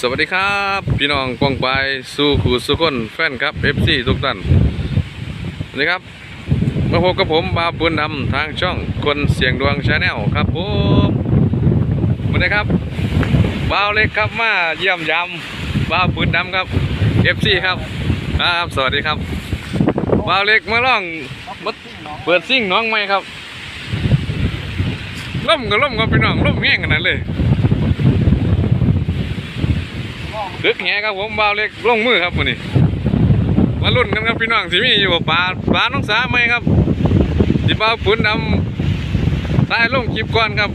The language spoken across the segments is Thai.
สวัสดีครับ พี่น้องกวางไปสู่ขู่สุคนแฟนครับ FC ทุกท่านวันนี้ครับมาพบกับผมบาบุญดำทางช่องคนเสียงดวงชาแนลครับผมวันนี้ครับบ่าวเล็กครับมาเยี่ยมยามบ่าวบุญดำครับ FC ครับครับสวัสดีครับบ่าวเล็กมาล่องมาเปิดซิ่งน้องใหมครับล่มก็ล่มก็พี่น้องล่มแห้งขนาดเลย ดึกแหครับผมบ่าวเล็กลงมือครับวันนี้มาลุ้นกันครับพี่น้องสิมีอยู่บ่ปลาปลาน้องสาไหมครับสิบ่าวปืนดำตายลงคลิปก่อนครับ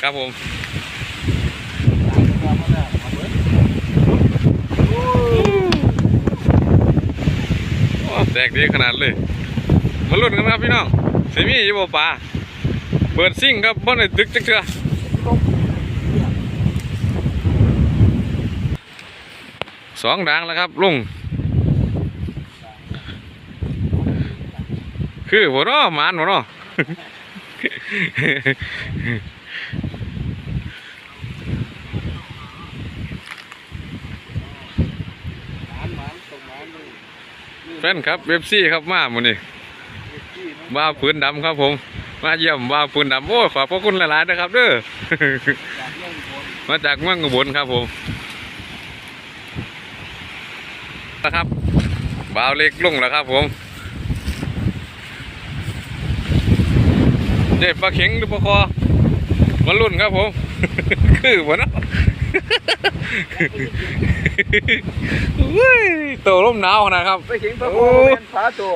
ครับผม แตกดีขนาดเลย มาลุ้นกันครับพี่น้องสิมีอยู่บ่ปลาเปิดซิ่งครับบ่ได้ตึกจักเทื่อสองดังแล้วครับลุงคือหัวเนาะหมานหัวเนาะ แฟนครับเว็บซี่ครับมาหมดนี่บ้าปืนดำครับผม มาเยี่ยมบ้าปืนดำโอ้ขอบพระคุณหลายๆนะครับ เด้อมาจากเมืองอุบลครับผมนะครับบ่าวเล็กลุงแล้วครับผมเจ็บปลาเข็งหรือปลาคอมาลุ่นครับผม คือวะเนาะ อุ้ยโตลมหนาวขนาดครับไปถึงพระโอ้โคเป็นฟ้าตัว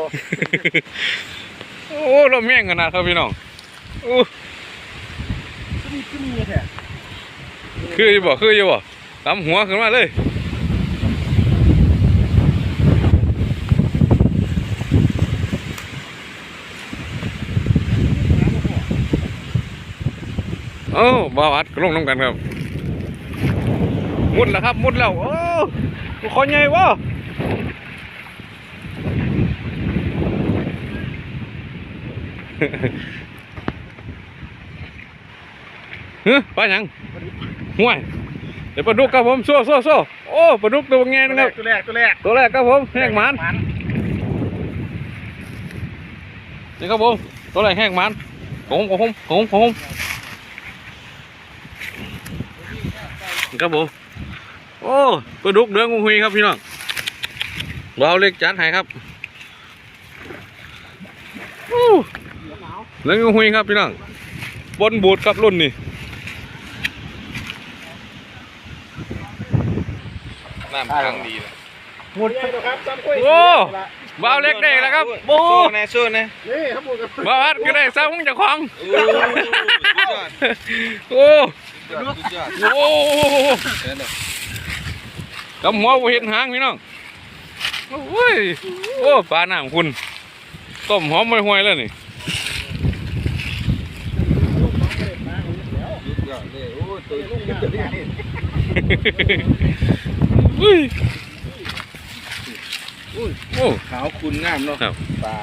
โอ้ลมแห้งขนาดครับพี่น้องโอ้ขึ้นขึ้นมีแท้คืออยู่บ่คืออยู่บ่ตำหัวขึ้นมาเลยโอ้บ่าวอัดก็ลงน้ำกันครับ มุดแล้วครับ มุดแล้ว โอ้คอใหญ่วะเฮ้ยปลาหยังห่วย เดี๋ยวปลาดุกครับผมโซ่โซ่โซ่โอ้ปลาดุกตัวไงนะครับ ตัวแรก ตัวแรก ตัวแรกครับผมแห้งหมันนี่ครับผม ตัวแรกแห้งหมันของผมของผมของผมของผมครับผม โอ้ปลาดุกเดืองงหุยครับพี่น้องเราเอาเล็กจัดให้ครับโอ้เดืองงหุยครับพี่น้องบนบูดครับรุ่นนี้น้ำทางดีนะหมดเลยครับซ้ำกล้วยโอ้บ่าวเล็กได้แล้วครับโอ้สู้นะสู้นะนี่ครับหมดกับบ่าวอัดก็ได้สร้างของเจ้าของโอ้สุดยอดโอ้ กำหัวบ่เห็นหางพี่น้องโอ้ยโอ้ปลาหน้าของคุณต้มหอมห่วยๆแล้วนี่สุดยอดเลยโอ้ตัวตัวนี้อุ้ยโอ้ขาวคุณงามเนาะครับปลา